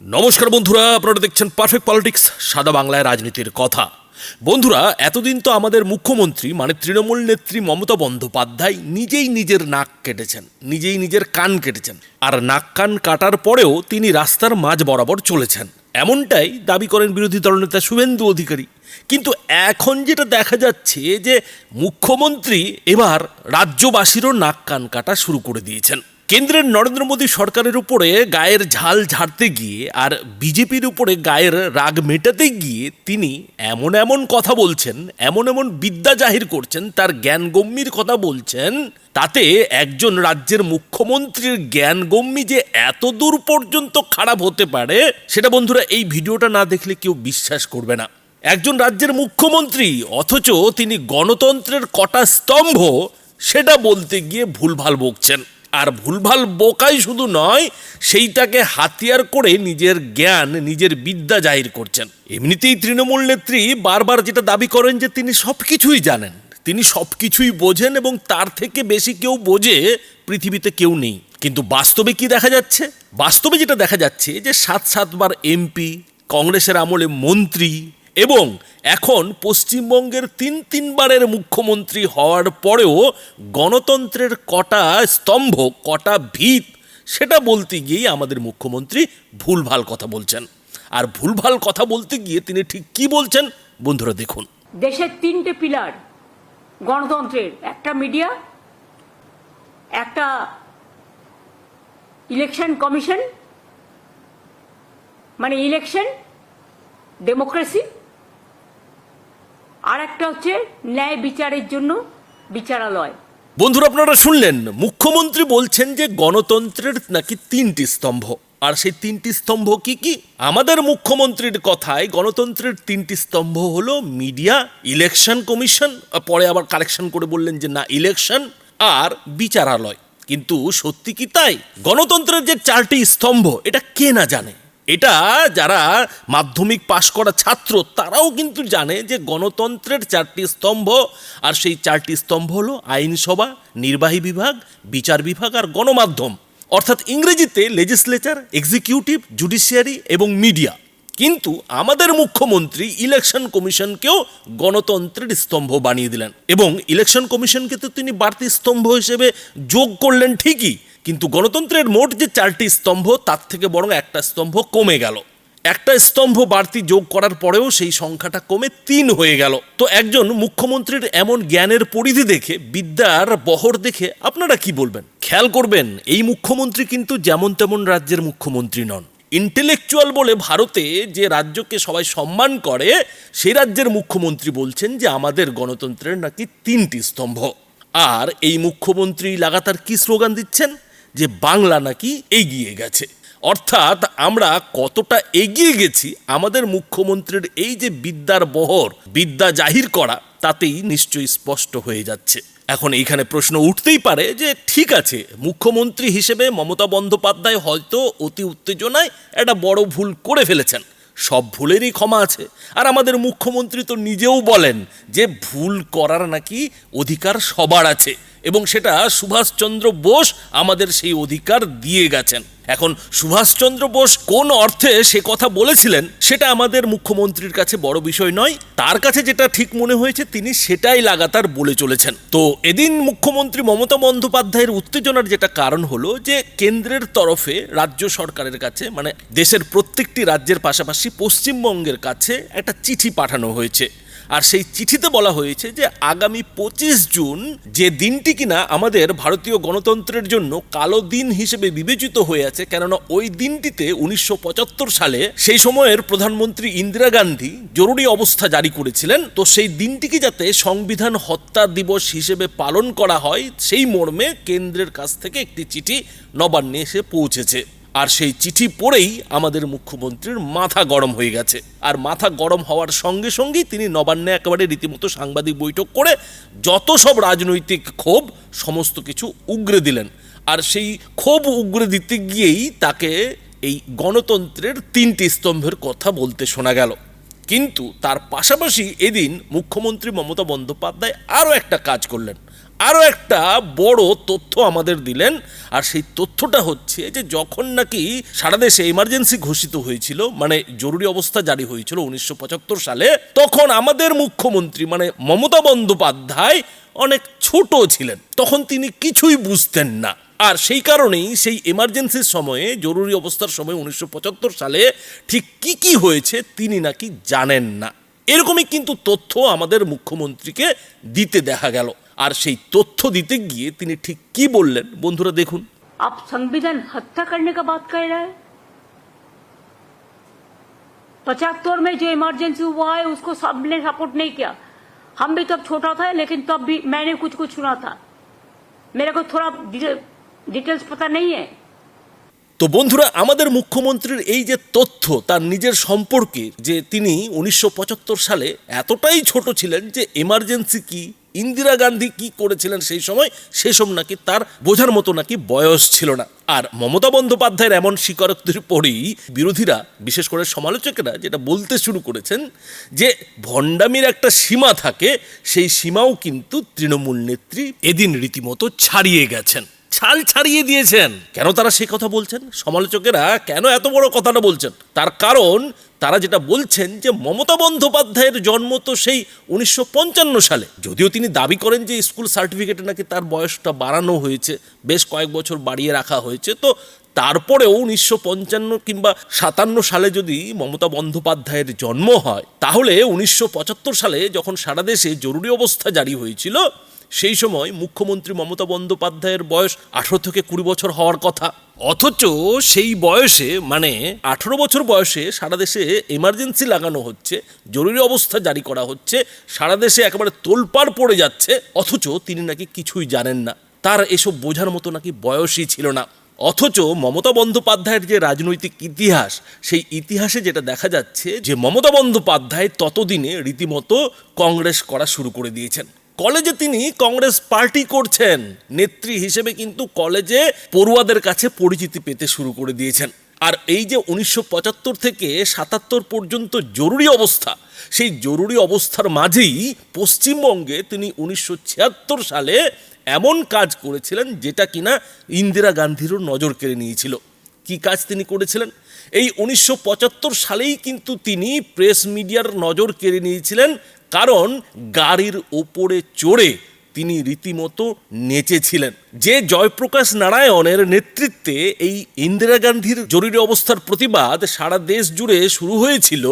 নমস্কার বন্ধুরা, আপনারা দেখছেন পারফেক্ট পলিটিক্স সাদা বাংলায় রাজনীতির কথা। বন্ধুরা, এতদিন তো আমাদের মুখ্যমন্ত্রী মানে তৃণমূল নেত্রী মমতা বন্দ্যোপাধ্যায় নিজেই নিজের নাক কেটেছেন, নিজেই নিজের কান কেটেছেন। আর নাক কান কাটার পরেও তিনি রাস্তার মাঝ বরাবর চলেছেন। এমনটাই দাবি করেন বিরোধী দলনেতা শুভেন্দু অধিকারী। কিন্তু এখন যেটা দেখা যাচ্ছে যে মুখ্যমন্ত্রী এবার রাজ্যবাসীরও নাক কান কাটা শুরু করে দিয়েছেন। কেন্দ্রের নরেন্দ্র মোদী সরকারের উপরে গায়ের ঝাল ঝাড়তে গিয়ে আর বিজেপির উপরে গায়ের রাগ মেটাতে গিয়ে তিনি এমন এমন কথা বলছেন, এমন এমন বিদ্যা জাহির করছেন, তার জ্ঞানগম্যির কথা বলছেন, তাতে একজন রাজ্যের মুখ্যমন্ত্রীর জ্ঞানগম্যি যে এত দূর পর্যন্ত খারাপ হতে পারে, সেটা বন্ধুরা এই ভিডিওটা না দেখলে কেউ বিশ্বাস করবে না। একজন রাজ্যের মুখ্যমন্ত্রী, অথচ তিনি গণতন্ত্রের কটা স্তম্ভ, সেটা বলতে গিয়ে ভুলভাল বকছেন। আর ভুলভাল বোকাই শুধু নয়, সেইটাকে হাতিয়ার করে নিজের জ্ঞান, নিজের বিদ্যা জাহির করছেন। এমনিতেই তৃণমূল নেত্রী বারবার যেটা দাবি করেন যে তিনি সব কিছুই জানেন। তিনি সব কিছুই বোঝেন এবং তার থেকে বেশি কেউ বোঝে পৃথিবীতে কেউ নেই। কিন্তু বাস্তবে কি দেখা যাচ্ছে? বাস্তবে যেটা দেখা যাচ্ছে যে সাত সাতবার এমপি, কংগ্রেসের আমলে মন্ত্রী এবং এখন পশ্চিমবঙ্গের তিন তিনবারের মুখ্যমন্ত্রী হওয়ার পরেও গণতন্ত্রের কটা স্তম্ভ, কটা ভিত, সেটা বলতে গিয়েই আমাদের মুখ্যমন্ত্রী ভুলভাল কথা বলছেন। আর ভুলভাল কথা বলতে গিয়ে তিনি ঠিক কি বলছেন, বন্ধুরা দেখুন। দেশের তিনটে পিলার, গণতন্ত্রের, একটা মিডিয়া, একটা ইলেকশন কমিশন মানে ইলেকশন, ডেমোক্রেসি আর একটা হচ্ছে ন্যায় বিচারের জন্য বিচারালয়। বন্ধুরা, আপনারা শুনলেন, মুখ্যমন্ত্রী বলছেন যে গণতন্ত্রের নাকি তিনটি স্তম্ভ। আর সেই তিনটি স্তম্ভ কি কি? আমাদের মুখ্যমন্ত্রীর কথায় গণতন্ত্রের তিনটি স্তম্ভ হলো মিডিয়া, ইলেকশন কমিশন পরে আবার কালেকশন করে বললেন যে না, ইলেকশন আর বিচারালয়। কিন্তু সত্যি কি তাই? গণতন্ত্রের যে চারটি স্তম্ভ, এটা কে না জানে? এটা যারা মাধ্যমিক পাশ করা ছাত্র, তারাও কিন্তু জানে যে গণতন্ত্রের চারটি স্তম্ভ, আর সেই চারটি স্তম্ভ হলো আইনসভা, নির্বাহী বিভাগ, বিচার বিভাগ আর গণমাধ্যম। অর্থাৎ ইংরেজিতে লেজিসলেচার এক্সিকিউটিভ জুডিশিয়ারি এবং মিডিয়া কিন্তু আমাদের মুখ্যমন্ত্রী ইলেকশন কমিশনকেও গণতন্ত্রের স্তম্ভ বানিয়ে দিলেন। এবং ইলেকশন কমিশনকে তো তিনি বাড়তি স্তম্ভ হিসেবে যোগ করলেন ঠিকই কিন্তু গণতন্ত্রের মোট যে চারটি স্তম্ভ, তার থেকে বরং একটা স্তম্ভ কমে গেল। একটা স্তম্ভ বাড়তি যোগ করার পরেও সেই সংখ্যাটা কমে তিন হয়ে গেল। তো একজন মুখ্যমন্ত্রীর এমন জ্ঞানের পরিধি দেখে, বিদ্যার বহর দেখে আপনারা কি বলবেন? খেয়াল করবেন, এই মুখ্যমন্ত্রী কিন্তু যেমন তেমন রাজ্যের মুখ্যমন্ত্রী নন। ইন্টেলেকচুয়াল বলে ভারতে যে রাজ্যকে সবাই সম্মান করে, সেই রাজ্যের মুখ্যমন্ত্রী বলছেন যে আমাদের গণতন্ত্রের নাকি তিনটি স্তম্ভ। আর এই মুখ্যমন্ত্রী লাগাতার কি স্লোগান দিচ্ছেন? যে বাংলা নাকি এগিয়ে গেছে। অর্থাৎ আমরা কতটা এগিয়ে গেছি আমাদের মুখ্যমন্ত্রীর এই যে বিদ্যার বহর, বিদ্যা জাহির করা, তাতেই নিশ্চয়ই স্পষ্ট হয়ে যাচ্ছে। এখন এইখানে প্রশ্ন উঠতেই পারে যে ঠিক আছে, মুখ্যমন্ত্রী হিসেবে মমতা বন্দ্যোপাধ্যায় হয়তো অতি উত্তেজনায় একটা বড় ভুল করে ফেলেছেন। সব ভুলেরই ক্ষমা আছে। আর আমাদের মুখ্যমন্ত্রী তো নিজেও বলেন যে ভুল করার নাকি অধিকার সবার আছে। এবং সেটা সুভাষচন্দ্র বোস আমাদের সেই অধিকার দিয়ে গেছেন। এখন সুভাষচন্দ্র বোস কোন অর্থে সে কথা বলেছিলেন, সেটা আমাদের মুখ্যমন্ত্রীর কাছে বড় বিষয় নয়। তার কাছে যেটা ঠিক মনে হয়েছে, তিনি সেটাই লাগাতার বলে চলেছেন। তো এদিন মুখ্যমন্ত্রী মমতা বন্দ্যোপাধ্যায়ের উত্তেজনার যেটা কারণ হলো যে, কেন্দ্রের তরফে রাজ্য সরকারের কাছে মানে দেশের প্রত্যেকটি রাজ্যের পাশাপাশি পশ্চিমবঙ্গের কাছে একটা চিঠি পাঠানো হয়েছে। আর সেই চিঠিতে বলা হয়েছে যে আগামী পঁচিশ জুন যে দিনটি কিনা আমাদের ভারতীয় গণতন্ত্রের জন্য কালো দিন হিসেবে বিবেচিত হয়ে আছে, কেননা ওই দিনটিতে উনিশশো পঁচাত্তর সালে সেই সময়ের প্রধানমন্ত্রী ইন্দিরা গান্ধী জরুরি অবস্থা জারি করেছিলেন। তো সেই দিনটিকে যাতে সংবিধান হত্যা দিবস হিসেবে পালন করা হয়, সেই মর্মে কেন্দ্রের কাছ থেকে একটি চিঠি নবান্নে এসে পৌঁছেছে। আর সেই চিঠি পড়েই আমাদের মুখ্যমন্ত্রীর মাথা গরম হয়ে গেছে। আর মাথা গরম হওয়ার সঙ্গে সঙ্গেই তিনি নবান্নে একেবারে রীতিমতো সাংবাদিক বৈঠক করে যত সব রাজনৈতিক ক্ষোভ সমস্ত কিছু উগরে দিলেন। আর সেই ক্ষোভ উগরে দিতে গিয়েই তাকে এই গণতন্ত্রের তিনটি স্তম্ভের কথা বলতে শোনা গেল। কিন্তু তার পাশাপাশি এদিন মুখ্যমন্ত্রী মমতা বন্দ্যোপাধ্যায় আরও একটা কাজ করলেন। আরও একটা বড় তথ্য আমাদের দিলেন, আর সেই তথ্যটা হচ্ছে যে যখন নাকি সারা দেশে এমার্জেন্সি ঘোষিত হয়েছিল মানে জরুরি অবস্থা জারি হয়েছিল উনিশশো পঁচাত্তর সালে, তখন আমাদের মুখ্যমন্ত্রী মানে মমতা বন্দ্যোপাধ্যায় অনেক ছোট ছিলেন। তখন তিনি কিছুই বুঝতেন না। আর সেই কারণেই সেই এমার্জেন্সির সময়ে, জরুরি অবস্থার সময় উনিশশো পঁচাত্তর সালে ঠিক কি কি হয়েছে তিনি নাকি জানেন না। এরকমই কিন্তু তথ্য আমাদের মুখ্যমন্ত্রীকে দিতে দেখা গেল। আর সেই তথ্য দিতে গিয়ে তিনি ঠিক কি বললেন বন্ধুরা দেখুন आप संविधान हत्या करने का बात कह रहे हैं पचहत्तर में जो इमरजेंसी हुआ है उसको सबने सपोर्ट नहीं किया हम भी तब छोटा था लेकिन तब भी मैंने कुछ कुछ सुना था मेरे को थोड़ा डिटे- डिटेल्स पता नहीं है তো বন্ধুরা আমাদের মুখ্যমন্ত্রীর এই যে তথ্য তার নিজের সম্পর্কে যে তিনি উনিশশো সালে এতটাই ছোট ছিলেন যে এমার্জেন্সি কি ইন্দিরা গান্ধী কি করেছিলেন সেই সময়, সেসব নাকি তার বোঝার মতো নাকি বয়স ছিল না। আর মমতা বন্দ্যোপাধ্যায়ের এমন স্বীকারোক্তির পরেই বিরোধীরা, বিশেষ করে সমালোচকেরা যেটা বলতে শুরু করেছেন যে ভণ্ডামির একটা সীমা থাকে, সেই সীমাও কিন্তু তৃণমূল নেত্রী এদিন রীতিমতো ছাড়িয়ে গেছেন। ছাল ছাড়িয়ে দিয়েছেন। কেন তারা সে কথা বলছেন? সমালোচকেরা কেন এত বড় কথাটা বলছেন? তার কারণ তারা যেটা বলছেন যে মমতা বন্দ্যোপাধ্যায়ের জন্ম তো সেই উনিশশো পঞ্চান্ন সালে। যদিও তিনি দাবি করেন যে স্কুল সার্টিফিকেটে নাকি তার বয়সটা বাড়ানো হয়েছে, বেশ কয়েক বছর বাড়িয়ে রাখা হয়েছে, তো তারপরেও উনিশশো পঞ্চান্ন কিংবা সাতান্ন সালে যদি মমতা বন্দ্যোপাধ্যায়ের জন্ম হয়, তাহলে উনিশশো পঁচাত্তর সালে যখন সারা দেশে জরুরি অবস্থা জারি হয়েছিল, সেই সময় মুখ্যমন্ত্রী মমতা বন্দ্যোপাধ্যায়ের বয়স আঠারো থেকে কুড়ি বছর হওয়ার কথা। অথচ সেই বয়সে মানে আঠারো বছর বয়সে সারা দেশে এমার্জেন্সি লাগানো হচ্ছে, জরুরি অবস্থা জারি করা হচ্ছে, সারা দেশে একেবারে তোলপাড় পড়ে যাচ্ছে, অথচ তিনি নাকি কিছুই জানেন না। তার এসব বোঝার মতো নাকি বয়সই ছিল না। অথচ মমতা বন্দ্যোপাধ্যায়ের যে রাজনৈতিক ইতিহাস, সেই ইতিহাসে যেটা দেখা যাচ্ছে যে মমতা বন্দ্যোপাধ্যায় ততদিনে রীতিমতো কংগ্রেস করা শুরু করে দিয়েছেন। কলেজে তিনি কংগ্রেস পার্টি করছেন। নেত্রী হিসেবে কিন্তু কলেজে পড়ুয়াদের কাছে পরিচিতি পেতে শুরু করে দিয়েছেন। আর এই যে উনিশশো পঁচাত্তর থেকে সাতাত্তর পর্যন্ত জরুরি অবস্থা, সেই জরুরি অবস্থার মাঝেই পশ্চিমবঙ্গে তিনি উনিশশো ছিয়াত্তর সালে এমন কাজ করেছিলেন যেটা কিনা ইন্দিরা গান্ধীরও নজর কেড়ে নিয়েছিল। কি কাজ তিনি করেছিলেন? এই উনিশশো পঁচাত্তর সালেই কিন্তু তিনি প্রেস মিডিয়ার নজর কেড়ে নিয়েছিলেন কারণ গাড়ির ওপরে চড়ে তিনি রীতিমতো নেচেছিলেন। যে জয়প্রকাশ নারায়ণের নেতৃত্বে এই ইন্দিরা গান্ধীর জরুরি অবস্থার প্রতিবাদ সারা দেশ জুড়ে শুরু হয়েছিল,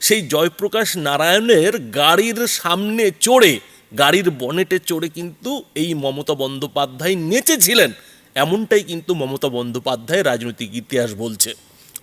সেই জয়প্রকাশ নারায়ণের গাড়ির সামনে চড়ে, গাড়ির বনেটে চড়ে কিন্তু এই মমতা বন্দ্যোপাধ্যায় নেচেছিলেন। এমনটাই কিন্তু মমতা বন্দ্যোপাধ্যায় রাজনৈতিক ইতিহাস বলছে।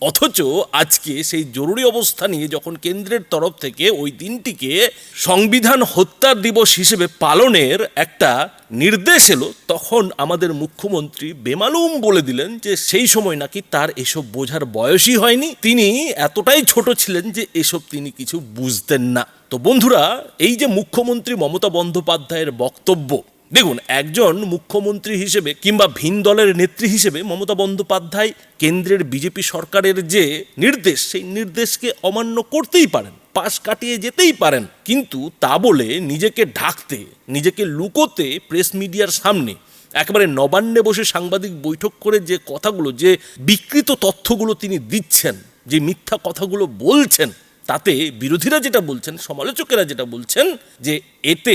অথচ আজকে সেই জরুরি অবস্থা নিয়ে যখন কেন্দ্রের তরফ থেকে ওই দিনটিকে সংবিধান হত্যার দিবস হিসেবে পালনের একটা নির্দেশ এলো, তখন আমাদের মুখ্যমন্ত্রী বেমালুম বলে দিলেন যে সেই সময় নাকি তার এসব বোঝার বয়সই হয়নি। তিনি এতটাই ছোট ছিলেন যে এসব তিনি কিছু বুঝতেন না। তো বন্ধুরা, এই যে মুখ্যমন্ত্রী মমতা বন্দ্যোপাধ্যায়ের বক্তব্য দেখুন, একজন মুখ্যমন্ত্রী হিসেবে কিংবা ভিন দলের নেত্রী হিসেবে মমতা বন্দ্যোপাধ্যায় কেন্দ্রের বিজেপি সরকারের যে নির্দেশ, সেই নির্দেশকে অমান্য করতেই পারেন, পাশ কাটিয়ে যেতেই পারেন। কিন্তু তা বলে নিজেকে ঢাকতে, নিজেকে লুকোতে প্রেস মিডিয়ার সামনে, একেবারে নবান্নে বসে সাংবাদিক বৈঠক করে যে কথাগুলো, যে বিকৃত তথ্যগুলো তিনি দিচ্ছেন, যে মিথ্যা কথাগুলো বলছেন তাতে বিরোধীরা যেটা বলছেন, সমালোচকেরা যেটা বলছেন যে এতে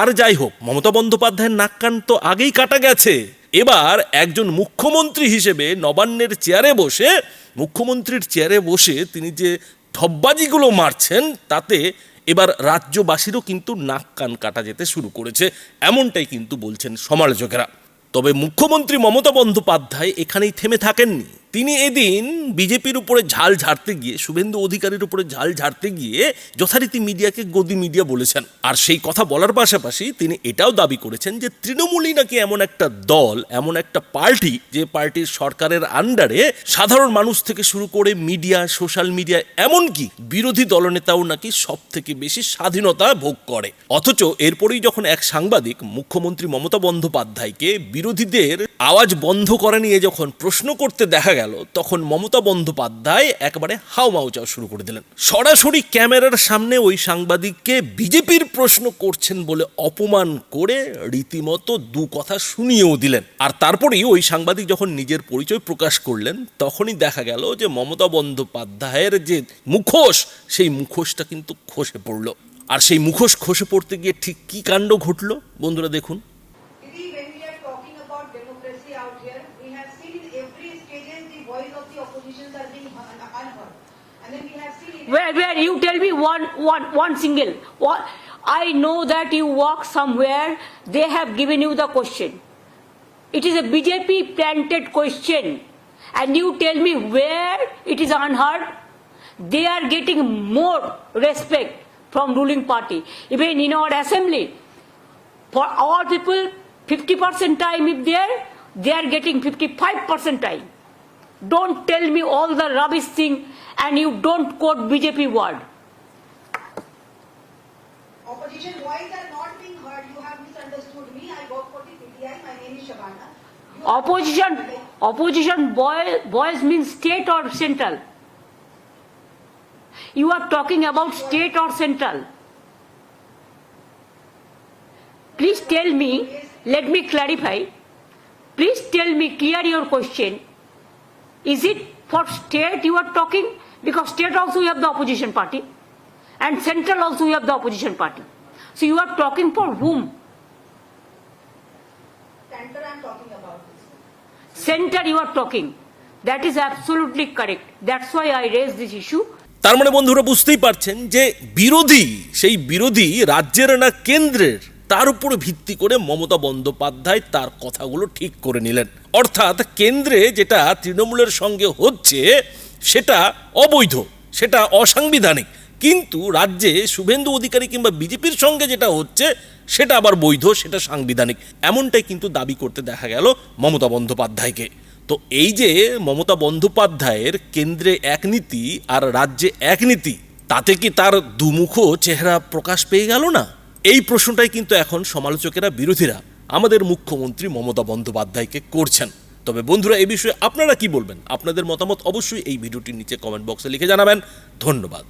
আর যাই হোক, মমতা বন্দ্যোপাধ্যায়ের নাক কান তো আগেই কাটা গেছে। এবার একজন মুখ্যমন্ত্রী হিসেবে নবান্নের চেয়ারে বসে, মুখ্যমন্ত্রীর চেয়ারে বসে তিনি যে ধব্বাজিগুলো মারছেন, তাতে এবার রাজ্যবাসীরও কিন্তু নাক কান কাটা যেতে শুরু করেছে, এমনটাই কিন্তু বলছেন সমালোচকেরা। তবে মুখ্যমন্ত্রী মমতা বন্দ্যোপাধ্যায় এখানেই থেমে থাকেননি। তিনি এদিন বিজেপির উপরে ঝাল ঝাড়তে গিয়ে, শুভেন্দু অধিকারীর উপরে ঝাল ঝাড়তে গিয়ে যথারীতি মিডিয়াকে গদি মিডিয়া বলেছেন। আর সেই কথা বলার পাশাপাশি তিনি এটাও দাবি করেছেন যে তৃণমূলই নাকি এমন একটা দল, এমন একটা পার্টি, যে পার্টির সরকারের আন্ডারে সাধারণ মানুষ থেকে শুরু করে মিডিয়া, সোশ্যাল মিডিয়া, এমনকি বিরোধী দলনেতাও নাকি সব থেকে বেশি স্বাধীনতা ভোগ করে। অথচ এরপরেই যখন এক সাংবাদিক মুখ্যমন্ত্রী মমতা বন্দ্যোপাধ্যায়কে বিরোধীদের আওয়াজ বন্ধ করে নিয়ে যখন প্রশ্ন করতে দেখা গেল, তখন মমতা বন্দ্যোপাধ্যায় একেবারে হাউমাউ চাও শুরু করে দিলেন। সরাসরি ক্যামেরার সামনে ওই সাংবাদিককে বিজেপির প্রশ্ন করছেন বলে অপমান করে রীতিমতো দু কথা শুনিয়েও দিলেন। আর তারপরেই ওই সাংবাদিক যখন নিজের পরিচয় প্রকাশ করলেন, তখনই দেখা গেল যে মমতা বন্দ্যোপাধ্যায়ের যে মুখোশ, সেই মুখোশটা কিন্তু খসে পড়ল। আর সেই মুখোশ খসে পড়তে গিয়ে ঠিক কি কাণ্ড ঘটল? বন্ধুরা দেখুন। Where, where you tell me one, one, one single. What? I know that you walk somewhere, they have given you the question. It is a BJP planted question. And you tell me where it is unheard. They are getting more respect from ruling party. Even in our assembly, for all people, 50% time if there, they are getting 55% time. Don't tell me all the rubbish thing and you don't quote BJP word. opposition voice are not being heard. You have misunderstood me. I work for the PTI. My name is Shabana. You Opposition, opposition boy, boys means state or central. You are talking about state or central. Please tell me, let me clarify. Please tell me clear your question. Is it for state you are talking? Because state also you have the opposition party. And central also you have the opposition party. So you are talking for whom? Center I'm talking about this. center you are talking. That is absolutely correct. That's why I raised this issue. তার মানে বন্ধুরা বুঝতেই পারছেন যে বিরোধী সেই বিরোধী রাজ্যের না কেন্দ্রের তার উপর ভিত্তি করে মমতা বন্দ্যোপাধ্যায় তার কথাগুলো ঠিক করে নিলেন অর্থাৎ কেন্দ্রে যেটা তৃণমূলের সঙ্গে হচ্ছে সেটা অবৈধ, সেটা অসাংবিধানিক। কিন্তু রাজ্যে শুভেন্দু অধিকারী কিংবা বিজেপির সঙ্গে যেটা হচ্ছে, সেটা আবার বৈধ, সেটা সাংবিধানিক। এমনটাই কিন্তু দাবি করতে দেখা গেল মমতা বন্দ্যোপাধ্যায়কে। তো এই যে মমতা বন্দ্যোপাধ্যায়ের কেন্দ্রে এক নীতি আর রাজ্যে এক নীতি, তাতে কি তার দুমুখ চেহারা প্রকাশ পেয়ে গেল না? এই প্রশ্নটাই কিন্তু এখন সমালোচকেরা বিরোধীরা আমাদের মুখ্যমন্ত্রী মমতা বন্দ্যোপাধ্যায়কে করছেন। তবে বন্ধুরা, এ বিষয়ে আপনারা কি বলবেন? আপনাদের মতামত অবশ্যই এই ভিডিওটির নিচে কমেন্ট বক্সে লিখে জানাবেন। ধন্যবাদ।